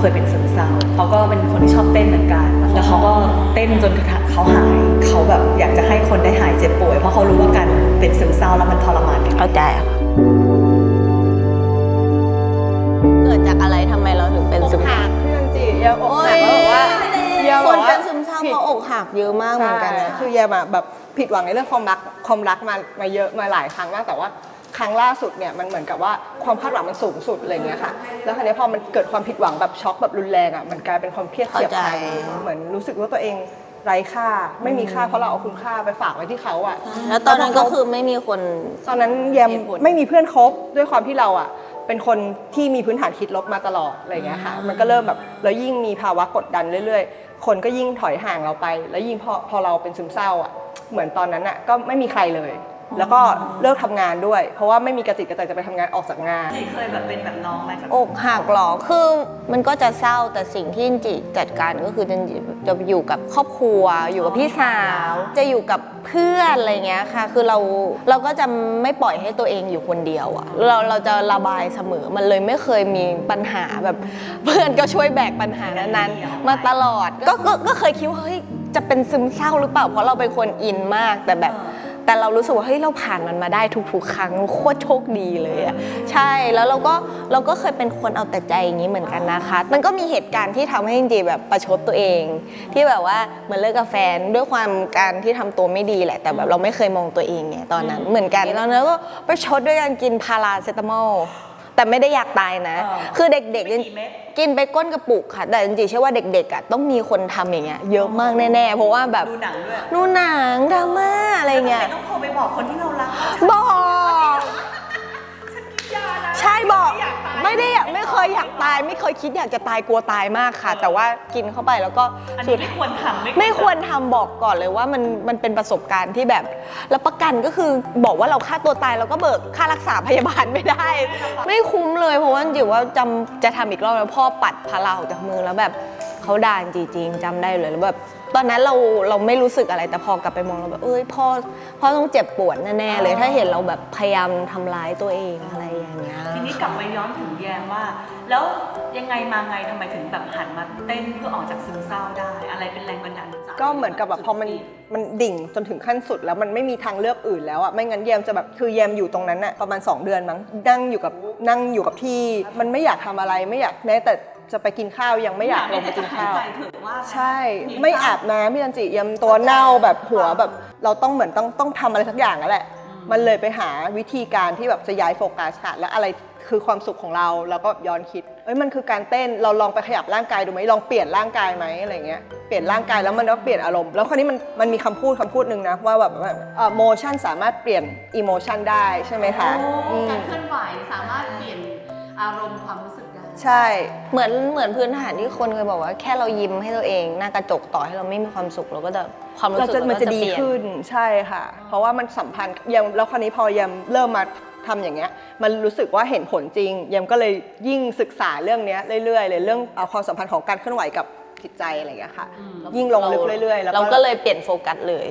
เคยเป็นซึมเศร้าเขาก็เป็นคนที่ชอบเต้นเหมือนกัน แล้วเขาก็เต้นจนกระทั่งเขาหาย เขาแบบอยากจะให้คนได้หายเจ็บป่วย เพราะเขารู้ว่าการเป็นซึมเศร้าแล้วมันทรมานกันเข้าใจค่ะเกิดจากอะไรทำไมเราถึงเป็นซึมเศร้าพี่จันจิยามอกหักแล้วบอกว่าอยามคบอนกว่าเป็นซึมเศร้าเพราะอกหักเยอะมากเหมือนกันใช่นะคือยามอะแบบผิดหวังในเรื่องความรักความรักมามาเยอะมาหลายครั้งมากแต่ว่า ครั้งล่าสุดเนี่ยมันเหมือนกับว่าความคาดหวังมันสูงสุดอะไรเงี้ยค่ะ แล้วคราวนี้พอมันเกิดความผิดหวังแบบช็อกแบบรุนแรงอะมันกลายเป็นความเครียดเสียบพันเข้าใจเหมือนรู้สึกว่าตัวเองไร้ค่าไม่มีค่าเพราะเราเอาคุณค่าไปฝากไว้ที่เขาอะแล้วตอนนั้นก็คือไม่มีคนตอนนั้นแยมเหตุผลไม่มีเพื่อนคบด้วยความที่เราอะเป็นคนที่มีพื้นฐานคิดลบมาตลอดอะไรอย่างเงี้ยค่ะ มันก็เริ่มแบบแล้วยิ่งมีภาวะกดดันเรื่อย ๆ คนก็ยิ่งถอยห่างเราไป แล้วยิ่งพอพอเราเป็นซึมเศร้าอะเหมือนตอนนั้นอะก็ไม่มีใครเลย แล้วก็เลิกทำงานด้วย เพราะว่าไม่มีกระจิตกระใจจะไปทำงานออกจากงาน จีเคยแบบเป็นแบบน้องไหมแบบอกหักเหรอ คือมันก็จะเศร้าแต่สิ่งที่จินจิจัดการก็คือจินจิจะอยู่กับครอบครัว อยู่กับพี่สาว จะอยู่กับเพื่อนอะไรเงี้ยค่ะ คือเราเราก็จะไม่ปล่อยให้ตัวเองอยู่คนเดียวอะเราเราจะระบายเสมอมันเลยไม่เคยมีปัญหาแบบ เพื่อนก็ช่วยแบกปัญหานั้นๆมาตลอดก็ก็ก็เคยคิดว่าเฮ้ยจะเป็นซึมเศร้าหรือเปล่าเพราะเราเป็นคนอินมากแต่แบบ แต่เรารู้สึกว่าเฮ้ยเราผ่านมันมาได้ทุกๆครั้งโคตรโชคดีเลยอะใช่แล้วเราก็เราก็เคยเป็นคนเอาแต่ใจอย่างนี้เหมือนกันนะคะ มันก็มีเหตุการณ์ที่ทำให้จริงๆแบบประชดตัวเอง ที่แบบว่าเหมือนเลิกกับแฟนด้วยความการที่ทำตัวไม่ดีแหละ แต่แบบเราไม่เคยมองตัวเองไงตอนนั้นเหมือนกันแล้วเราก็ประชดด้วยการกินพาราเซตามอล แต่ไม่ได้อยากตายนะคือเด็กๆไม่กี่เม็ด กินไปก้นกระปุกค่ะ แต่จริงๆเชื่อว่าเด็กๆอะต้องมีคนทำอย่างเงี้ยเยอะมากแน่ๆ เพราะว่าแบบดูหนังด้วยดูหนังดราม่าอะไรเงี้ย ทำไมต้องโทรไปบอกคนที่เรารักว่าบอก ไม่อยากตายไม่ได้อยากไม่เคยอยากตาย ไม่เคยคิดอยากจะตายกลัวตายมากค่ะ แต่ว่ากินเข้าไปแล้วก็อันสุนี้ด ไม่ควรทำไม่ควรทำบอกก่อนเลยว่ามันมันเป็นประสบการณ์ที่แบบแล้วประกันก็คือบอกว่าเราฆ่าตัวตายเราก็เบิกค่ารักษาพยาบาลไม่ได้ ไม่คุ้มเลยเพราะว่าจริงๆว่าจำจะทำอีกรอบแล้วพ่อปัดพาราออกจากมือแล้วแบบเขาด่าจริงๆจำได้เลยแล้วแบบ ตอนนั้นเราเราไม่รู้สึกอะไรแต่พอกลับไปมองเราแบบเอ้ยพ่อพ่อต้องเจ็บปวดแน่ๆเลยถ้าเห็นเราแบบพยายามทำร้ายตัวเองอะไรอย่างเงี้ยทีนี้กลับไปย้อนถึงแยมว่า แล้วยังไงมาไงทำไมถึงแบบหันมาเต้นเพื่อออกจากซึมเศร้าได้ อะไรเป็นแรงบันดาลใจก็เหมือนกับแบบพอมันมันดิ่งจนถึงขั้นสุดแล้วมันไม่มีทางเลือกอื่นแล้วอะไม่งั้นแยมจะแบบคือแยมอยู่ตรงนั้นอะประมาณ 2 เดือนมั้งนั่งอยู่กับนั่งอยู่กับที่ มันไม่อยากทำอะไรไม่อยากแม้แต่ จะไปกินข้าวยังไม่อยากลงไปกินข้าว ใจเถอะว่าใช่ไม่อาบน้ำพี่จันจิยมตัวเน่าแบบหัวแบบเราต้องเหมือนต้องต้องทำอะไรสักอย่างแล้วแหละ มันเลยไปหาวิธีการที่แบบจะย้ายโฟกัสค่ะและอะไรคือความสุขของเราแล้วก็ย้อนคิด เอ้ยมันคือการเต้นเราลองไปขยับร่างกายดูไหมลองเปลี่ยนร่างกายไหมอะไรเงี้ยเปลี่ยนร่างกายแล้วมันก็เปลี่ยนอารมณ์แล้วคราวนี้มันมันมีคำพูดคำพูดหนึ่งนะว่าแบบโมชั่นสามารถเปลี่ยนอิโมชันได้ใช่ไหมคะอืม การเคลื่อนไหวสามารถเปลี่ยนอารมณ์ความรู้สึกได้ ใช่เหมือนเหมือนพื้นฐานที่คนเคยบอกว่าแค่เรายิ้มให้ตัวเองหน้ากระจกต่อให้เราไม่มีความสุขเราก็จะความรู้เราสึกจะเรามันก็จะจะดีเปลี่ยนขึ้นใช่ค่ะ เพราะว่ามันสัมพันธ์ยังแล้วคราวนี้พอยังเริ่มมาทำอย่างเงี้ย มันรู้สึกว่าเห็นผลจริงยังก็เลยยิ่งศึกษาเรื่องเนี้ยเรื่อยๆเลยเรื่องเอาความสัมพันธ์ของการเคลื่อนไหวกับจิตใจอะไรอย่างเงี้ยค่ะ ยิ่งลงลึกเรื่อยๆแล้ว เราก็เลยเปลี่ยนโฟกัสเลย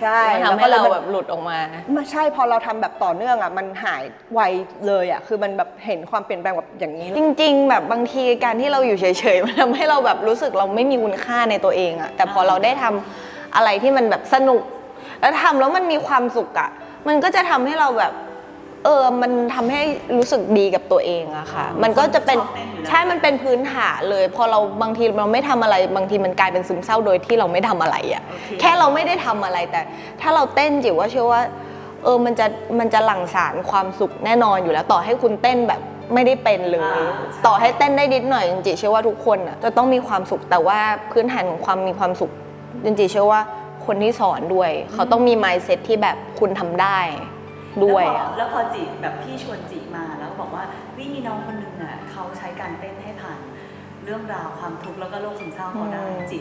ใช่มันทำให้เราแบบหลุดออกมาไม่ใช่พอเราทำแบบต่อเนื่องอะมันหายไวเลยอะคือมันแบบเห็นความเปลี่ยนแปลงแบบอย่างนี้ จริง ๆ แบบบางทีการที่เราอยู่เฉยๆมันทำให้เราแบบรู้สึกเราไม่มีคุณค่าในตัวเองอะแต่พอเราได้ทำอะไรที่มันแบบสนุก แล้วทำแล้วมันมีความสุขอะมันก็จะทำให้เราแบบ เออมันทำให้รู้สึกดีกับตัวเองอะค่ะ มันก็จะเป็นชอบเต้นอยู่แล้วใช่มันเป็นพื้นฐานเลย พอเราบางทีเราไม่ทำอะไรบางทีมันกลายเป็นซึมเศร้าโดยที่เราไม่ทำอะไรอะโอเคแค่เราไม่ได้ทำอะไรแต่ ถ้าเราเต้นจิ๋วว่าเชื่อว่า เออมันจะมันจะหลั่งสารความสุขแน่นอนอยู่แล้วต่อให้คุณเต้นแบบไม่ได้เป็นเลย ต่อให้เต้นได้นิดหน่อยจริงๆเชื่อว่าทุกคนอะจะต้องมีความสุขแต่ว่าพื้นฐานของความมีความสุขจริงๆเชื่อว่าคนที่สอนด้วย เขาต้องมี mindset ที่แบบคุณทำได้ ด้วยแล้วพออะแล้วพอจีแบบพี่ชวนจีมาแล้วบอกว่าวิมีน้องคนหนึ่งอะเขาใช้การเต้นให้ผ่านเรื่องราวความทุกข์แล้วก็โรคซึมเศร้าเขาได้อืมจี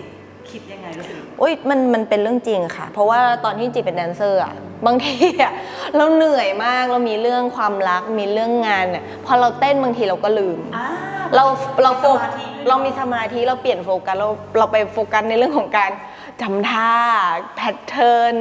คิดยังไงรู้สึกโอ้ยมันมันเป็นเรื่องจริงค่ะ เพราะว่าตอนที่จีเป็นแดนเซอร์อะบางทีอะเราเหนื่อยมากเรามีเรื่องความรักมีเรื่องงานเนี่ยพอเราเต้นบางทีเราก็ลืมอ่าเราเราโฟสมาธิด้วยเรามีสมาธิเราเปลี่ยนโฟกัสเราเราไปโฟกัสในเรื่องของการ จำท่าแพทเทิร์น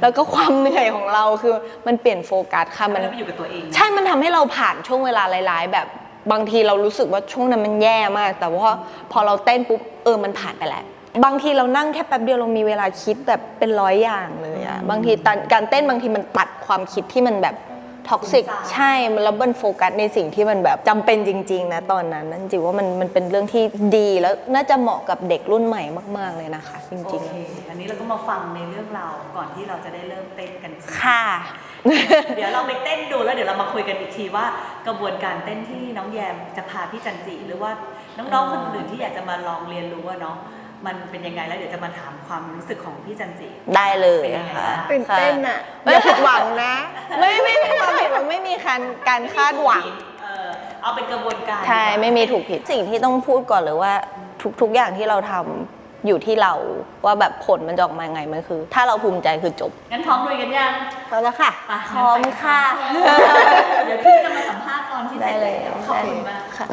แล้วก็ความเหนื่อยของเราคือมันเปลี่ยนโฟกัสค่ะมันแล้วไปอยู่กับตัวเอง ใช่มันทำให้เราผ่านช่วงเวลาร้าย ๆ แบบบางทีเรารู้สึกว่าช่วงนั้นมันแย่มาก แต่ว่าพอเราเต้นปุ๊บเออมันผ่านไปแล้วบางทีเรานั่งแค่แป๊บเดียวเรามีเวลาคิดแบบเป็นร้อยอย่างเลยอะบางทีตอนการเต้นบางทีมันตัดความคิดที่มันแบบ ท็อกซิกฟุ้งซ่านใช่มันแล้วมันโฟกัสในสิ่งที่มันแบบจำเป็นจริง ๆ นะตอนนั้นนั่นจริงว่ามันมันเป็นเรื่องที่ดีแล้วน่าจะเหมาะกับเด็กรุ่นใหม่มาก ๆ เลยนะคะจโอริงเคอันนี้เราก็มาฟังในเรื่องราวก่อนที่เราจะได้เริ่มเต้นกันจริงๆค่ะ เดี๋ยวเราไปเต้นดูแล้วเดี๋ยวเรามาคุยกันอีกทีว่ากระบวนการเต้นที่น้องแยมจะพาพี่จันจิหรือว่าน้องๆคนอื่นที่อยากจะมาลองเรียนรู้ว่าเนาะ มันเป็นยังไงแล้วเดี๋ยวจะมาถามความรู้สึกของพี่จันจิ ได้เลยเป็นยังไงค่ะ บ้าง ตื่นเต้นค่ะอะอย่าผิดหวังนะ ไม่ไม่มีความผิดหวังไม่มีการการคาดหวัง เออเอาเป็นกระบวนการใช่ไม่มีถูกผิดสิ่งที่ต้องพูดก่อนเลยว่าทุกทุกอย่างที่เราทำอยู่ที่เราว่าแบบผลมันจะออกมาไงมันคือ ถ้าเราภูมิใจคือจบงั้นพร้อมลุยกันยังเอาละค่ะ ไปพร้อมค่ะเดี๋ยวพี่จะมาสัมภาษณ์ตอนที่เสได้ร็จเลเลยยขอบคุณมาก ค่ะ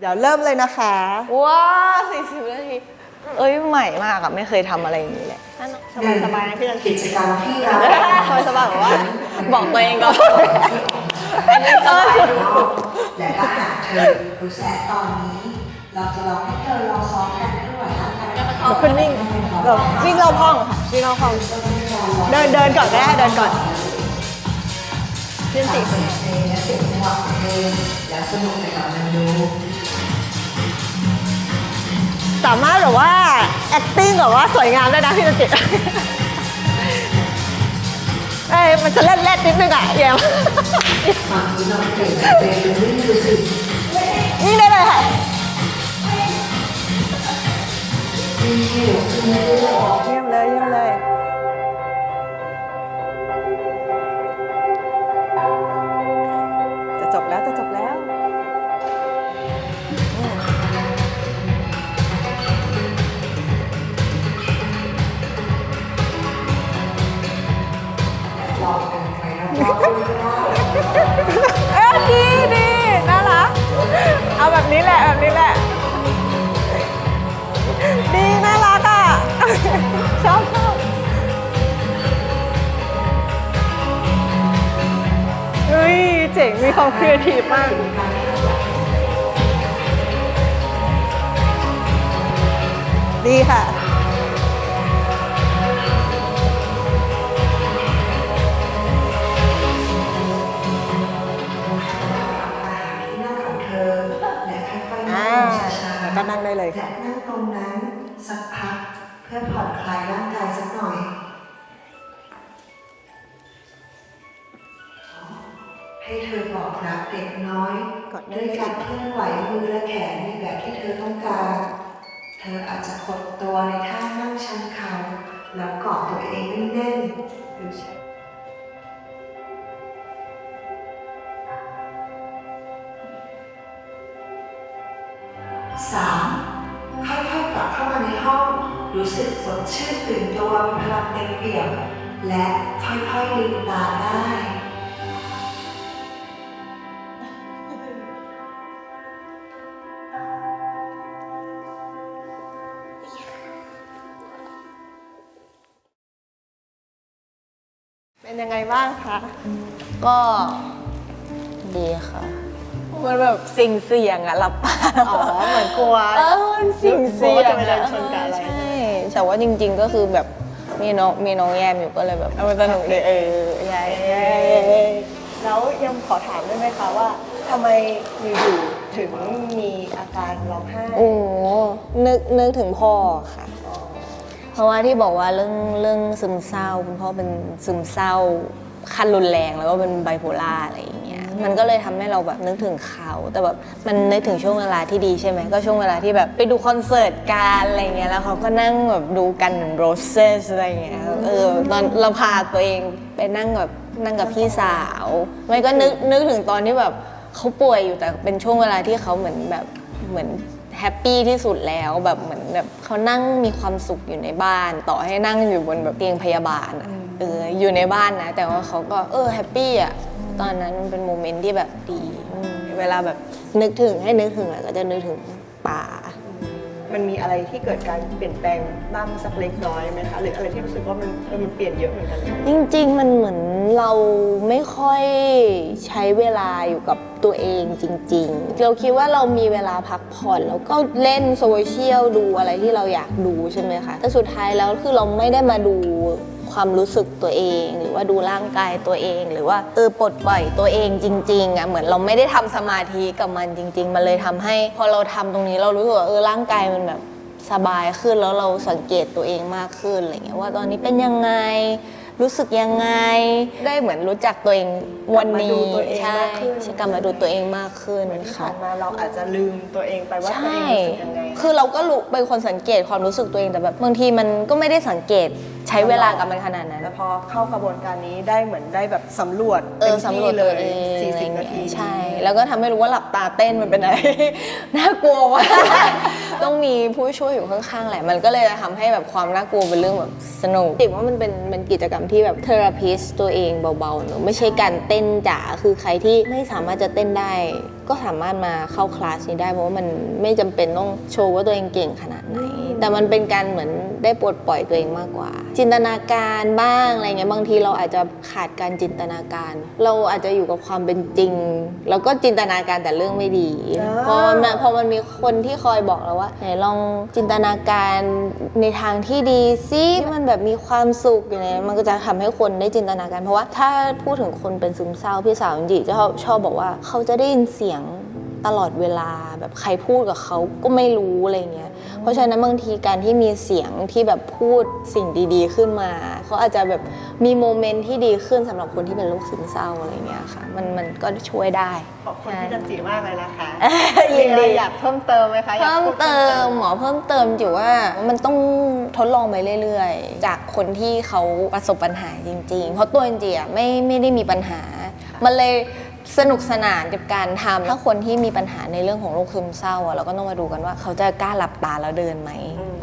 เดี๋ยวเริ่มเลยนะคะ ว้าวสี่สิบนาที เอ้ยใหม่มากอะไม่เคยทำอะไรอย่างนี้เลยสบายสบายๆนะพี่นันกิจกรรมที่เราสบายสบายๆแบบว่า บอกตัวเองก่อนอันนี้ก็และถ้าหากเธอรู้แสตอนนี้ เราจะลองให้เธอลองซ้อมการเคลื่อนไหวร่างกายเดี๋ยวขึ้นวิ่งเราวิ่งเราห้องค่ะวิ่งเราห้อง เดินเดินก่อนก็ได้เดินก่อนขึ้นสี่คนเพลงและเสียงจังหวะของเพลงแล้วสนุกไปกับมันดู สามารถแบบว่า acting แบบว่าสวยงามได้นะพี่นันจิตเอ้ยมันจะเล่นเล่นๆนิดนึงอะแยมตอนนี้เราเปลี่ยนจางเป็นวิ่งดูสิวิ่งได้เลยค่ะวิ่งเยี่ยมเลยเยี่ยมเลย แบบนี้แหละแบบนี้แหละ ดีน่ารักอะ ชอบชอบเฮ้ยเจ๋งมีความครีเอทีฟมากดีค่ะ พื่อผ่อนคลายร่างกายสักหน่อยให้เธอบอกรักเด็กน้อยกดได้ด้วยเลยการเคลื่อนไหวมือและแขนในแบบที่เธอต้องการ เธออาจจะกดตัวในท่านั่งชันเข่าแล้วเกาะตัวเองแน่นๆหรือใช้ รู้สึกสดชื่นตื่นตัวมีพลังเต็มเปี่ยม และค่อยๆลืมตาได้เป็นยังไงบ้างคะ ก็ดีค่ะ มันแบบสิ่งเสี่ยงอะหลับตาอ๋อ เหมือนกลัวเออมันสิ่งเสี่ยงกลัวว่าจะไปเดินชนกับอะไรใช่ แต่ว่าจริง ๆ ก็คือแบบมีน้องมีน้องแยมอยู่ก็เลยแบบเอามันสนุกเลยเออใช่แล้วยังขอถามได้ไหมคะว่าทำไมอยู่ๆถึงมีอาการร้องไห้โอ้นึกนึกถึงพ่อค่ะ เพราะว่าที่บอกว่าเรื่องเรื่องซึมเศร้าคุณพ่อเป็นซึมเศร้าขั้นรุนแรงแล้วก็เป็นไบโพล่าอะไรอย่างเงี้ย มันก็เลยทำให้เราแบบนึกถึงเขาแต่แบบมันนึกถึงช่วงเวลาที่ดีใช่ไหมก็ช่วงเวลาที่แบบไปดูคอนเสิร์ตกันอะไรเงี้ยแล้วเขาก็นั่งแบบดูกันโรสเซสอะไรเงี้ยเออตอนเราพาตัวเองไปนั่งแบบนั่งกับพี่สาวไม่ก็นึกนึกถึงตอนที่แบบเขาป่วยอยู่แต่เป็นช่วงเวลาที่เขาเหมือนแบบเหมือนแฮปปี้ที่สุดแล้วแบบเหมือนแบบเขานั่งมีความสุขอยู่ในบ้าน ต่อให้นั่งอยู่บนแบบเตียงพยาบาลอะ เอออยู่ในบ้านนะ แต่ว่าเขาก็เออแฮปปี้อะตอนนั้นมันเป็นโมเมนต์ที่แบบดีอืมเวลาแบบนึกถึงให้นึกถึงอะก็จะนึกถึงป่า มันมีอะไรที่เกิดการเปลี่ยนแปลงบ้างสักเล็กน้อยไหมคะหรืออะไรที่รู้สึกว่ามันเออมันเปลี่ยนเยอะเหมือนกันเลยจริงๆ มันเหมือนเราไม่ค่อยใช้เวลาอยู่กับตัวเองจริง ๆ เราคิดว่าเรามีเวลาพักผ่อนแล้วก็เล่นโซเชียลดูอะไรที่เราอยากดูใช่ไหมคะ แต่สุดท้ายแล้วคือเราไม่ได้มาดู ความรู้สึกตัวเอง หรือว่าดูร่างกายตัวเอง หรือว่าเออปลดปล่อยตัวเองจริงๆอะเหมือนเราไม่ได้ทำสมาธิกับมันจริง ๆ มันเลยทำให้ พอเราทำตรงนี้เรารู้สึกว่าเออร่างกายมันแบบสบายขึ้นแล้วเราสังเกตตัวเองมากขึ้นอะไรเงี้ยว่าตอนนี้เป็นยังไงรู้สึกยังไง ได้เหมือนรู้จักตัวเองวันนี้กลับมาดูตัวเองใช่มากขึ้นใช่กลับมาดูตัวเองมากขึ้นเหมือนที่ค่ะผ่านมาเราอาจจะลืมตัวเองไปว่าตัวใช่เองรู้สึกยังไงคือเราก็รู้เป็นคนสังเกตความรู้สึกตัวเองแต่แบบบางทีมันก็ไม่ได้สังเกต ใช้เวลากับมันขนาดนั้นแต่พอเข้ากระบวนการนี้ได้เหมือนได้แบบสำรวจเออต็มสำรที่วจเลตัวยเอง40นาทีใช่ แล้วก็ทำให้รู้ว่าหลับตาเต้นมันเป็นอะไรน่ากลัวว่าก ต้องมีผู้ช่วยอยู่ข้างๆแหละ มันก็เลยทำให้แบบความน่ากลัวเป็นเรื่องแบบสนุกติว่ามันเป็นเป็นกิจกรรมที่แบบเทอราพิสตัวเองเบาๆเนอะไม่ใช่การเต้นจ๋าคือใครที่ไม่สามารถจะเต้นได้ ก็สามารถมาเข้าคลาสนี้ได้เพราะว่ามันไม่จำเป็นต้องโชว์ว่าตัวเองเก่งขนาดไหน แต่มันเป็นการเหมือนได้ปลดปล่อยตัวเองมากกว่า จินตนาการบ้างอะไรเงี้ยบางทีเราอาจจะขาดการจินตนาการ เราอาจจะอยู่กับความเป็นจริง แล้วก็จินตนาการแต่เรื่องไม่ดี อ่าพอมันพอมันมีคนที่คอยบอกเราว่าไหนลองจินตนาการในทางที่ดีซิที่มันแบบมีความสุขอย่างเงี้ยมันก็จะทำให้คนได้จินตนาการ เพราะว่าถ้าพูดถึงคนเป็นซึมเศร้าพี่สาวจิจะชอบชอบบอกว่าเขาจะได้ยินเสียง ตลอดเวลาแบบใครพูดกับเขาก็ไม่รู้อะไรเงี้ย เพราะฉะนั้นบางทีการที่มีเสียงที่แบบพูดสิ่งดีๆ ขึ้นมาเขาอาจจะแบบมีโมเมนต์ที่ดีขึ้นสำหรับคนที่เป็นโรคซึมเศร้าอะไรเงี้ยค่ะ มันมันก็ช่วยได้ขอบคุณพี่จันจิมากเลยนะคะยินดีมีอะไรอยากเพิ่มเติมไหมคะอยากเพิ่มพูดเติมหมอเพิ่มเติมจิ๋วว่ามันต้องทดลองไปเรื่อยๆ จากคนที่เขาประสบปัญหาจริง ๆ เพราะตัวจริงๆอะไม่ไม่ได้มีปัญหามันเลย สนุกสนานกับการทำถ้าคนที่มีปัญหาในเรื่องของโรคซึมเศร้าอะเราก็ต้องมาดูกันว่าเขาจะกล้าหลับตาแล้วเดินไหม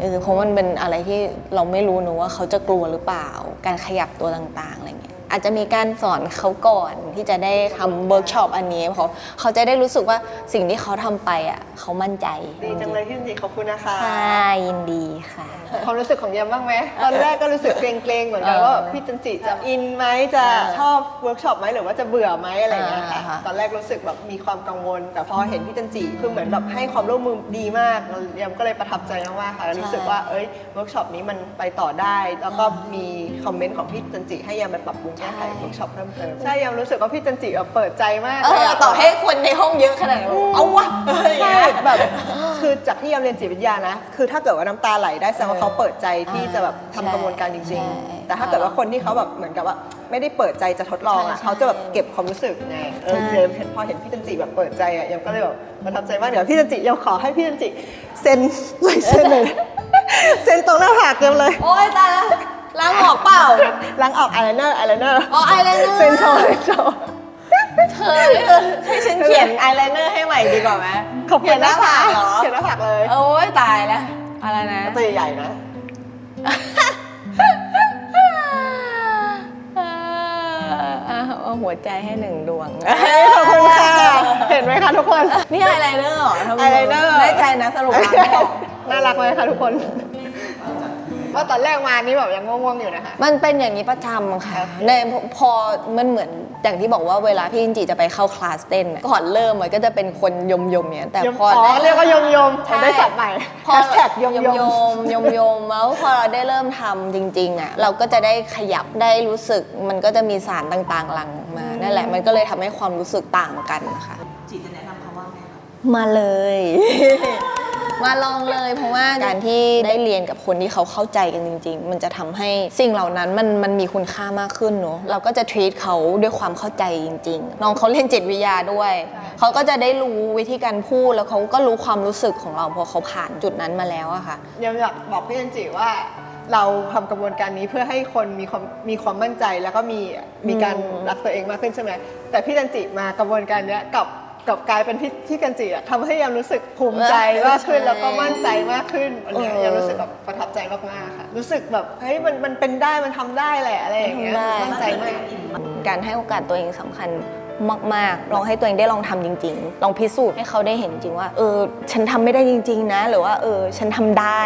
เออเพราะมันเป็นอะไรที่เราไม่รู้นะว่าเขาจะกลัวหรือเปล่า การขยับตัวต่างๆอะไรเงี้ย อาจจะมีการสอนเขาก่อนที่จะได้ทำเวิร์กช็อปอันนี้เพราะเขาจะได้รู้สึกว่าสิ่งที่เขาทำไปอะเขามั่นใจดีจังเลยพี่จันจิขอบคุณนะคะค่ะยินดีค่ะ ความรู้สึกของยมบ้างไหมตอนแรกก็รู้สึกเกรงๆเหมือนกันเออว่าแบบพี่จันจิจะอินไหมจะเออชอบเวิร์กช็อปไหมหรือว่าจะเบื่อไหมอะไรอย่างเงี้ยค่ะอ่าค่ะตอนแรกรู้สึกแบบมีความกังวล แต่พอเห็นพี่จันจิคือเหมือนแบบให้ความร่วมมือดีมากยมก็เลยประทับใจมากๆค่ะแล้วรู้สึกว่าเอ้ยเวิร์กช็อปนี้มันไปต่อได้ แล้วก็มีคอมเมนต์ของพี่จันจิให้ยมไปปรับปรุงแก้ไขเวิร์กช็อปเพิ่มเติมใช่ยมรู้สึกว่าพี่จันจิแบบเปิดใจมากเอเลยออะต่อให้คนในห้องเยอะขนาดไหนเอาวะอะไรอย่างใช่เงี้ยแบบคือจากที่ยามเรียนจิตวิทยานะ คือถ้าเกิดว่าน้ำตาไหลได้แสดงว่าเขาเปิดใจที่จะแบบทำกระบวนการจริงใช่ๆแต่ถ้าเกิดว่าคนที่เขาแบบเหมือนกับว่าไม่ได้เปิดใจจะทดลองอะใช่เขาจะแบบเก็บความรู้สึกไงเออใช่เดี๋ยวพอเห็นพี่จันจิแบบเปิดใจอะยามก็เลยแบบประทับใจมากเดี๋ยวพี่จันจิยามขอให้พี่จันจิเซ็นลายเซ็นเลยเซ็นตรงหน้าผากเต็มเลย โอ๊ยตายแล้ว ล้างออกเปล่า ล้างออกอายไลเนอร์อายไลเนอร์อ๋อ eyeliner เซ็นโชว์เซ็นโชว์เธอเออให้ฉันเขียนอายไลเนอร์ให้ใหม่ดีกว่าไหมขอบคุเขียณนหน้านะคะผากเหรอเขียนหน้าผากเลยโอ๊ยตายแล้วอะไรนะตัวใหญ่ๆนะเออเอาเอาหัวใจให้หนึ่งดวงขอบคุณค่ะ เห็นไหมคะทุกคน นี่อายไลเนอร์เหรอทำไมอายไลเนอร์ได้ใจนะสรุปล้างไม่ออกน่ารักไหมคะทุกคน ว่าตอนแรกมานี่แบบยังง่วงๆอยู่นะคะ มันเป็นอย่างนี้ประจำค่ะ ในพอมันเหมือนอย่างที่บอกว่าเวลาพี่จินจิจะไปเข้าคลาสเต้นน่ะก่อนเริ่มมันก็จะเป็นคนยมยมๆเนี่ยแต่ยมพออ๋อได้เรียกว่ายมยมๆใช่ได้สับใหม่พอแฮชแท็กยมยยมมยมยมยมแล้วพอเราได้เริ่มทำจริงๆอะเราก็จะได้ขยับได้รู้สึกมันก็จะมีสารต่างๆหลั่งออกมานั่นแหละมันก็เลยทำให้ความรู้สึกต่างกันนะคะจีจะแนะนำเขาว่าไงคะมาเลย มาลองเลย เพราะว่าการที่ได้เรียนกับคนที่เขาเข้าใจกันจริง ๆ มันจะทำให้สิ่งเหล่านั้นมันมันมีคุณค่ามากขึ้นเนอะเราก็จะ treat เขาด้วยความเข้าใจจริง ๆ น้องเขาเรียนจิตวิทยาด้วย เขาก็จะได้รู้วิธีการพูดแล้วเขาก็รู้ความรู้สึกของเราเพราะเขาผ่านจุดนั้นมาแล้วอะค่ะยมอยากบอกพี่เจนจิว่าเราทำกระบวนการนี้เพื่อให้คนมีความมีความมั่นใจแล้วก็มีมีการอืมรักตัวเองมากขึ้นใช่ไหมแต่พี่จันจิมากระบวนการเนี้ยกับ กับกลายเป็นพี่พี่จันจิอะทำให้ยามรู้สึกภูมิใจมากขึ้น แล้วก็มั่นใจมากขึ้นอันเนี้ยยามรู้สึกแบบประทับใจมากๆค่ะ รู้สึกแบบเฮ้ยมันมันเป็นได้มันทำได้แหละอะไรอย่างเงี้ยมันทำได้มั่นใจมาก การให้โอกาสตัวเองสำคัญมากๆ ลองให้ตัวเองได้ลองทำจริง ๆ ลองพิสูจน์ให้เขาได้เห็นจริงว่า เออ ฉันทำไม่ได้จริง ๆ นะ หรือว่า เออ ฉันทำได้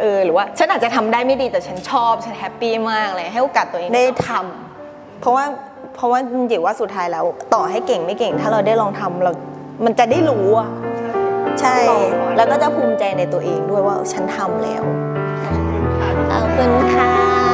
เออ หรือว่า ฉันอาจจะทำได้ไม่ดีแต่ฉันชอบ ฉันแฮปปี้มากเลย ให้โอกาสตัวเอง ได้ทำเพราะว่า เพราะว่าจริงๆว่าสุดท้ายแล้ว ต่อให้เก่งไม่เก่ง ถ้าเราได้ลองทำเรา มันจะได้รู้อะใช่ แล้วก็จะภูมิใจในตัวเองด้วยว่าฉันทำแล้วขอบคุณค่ะ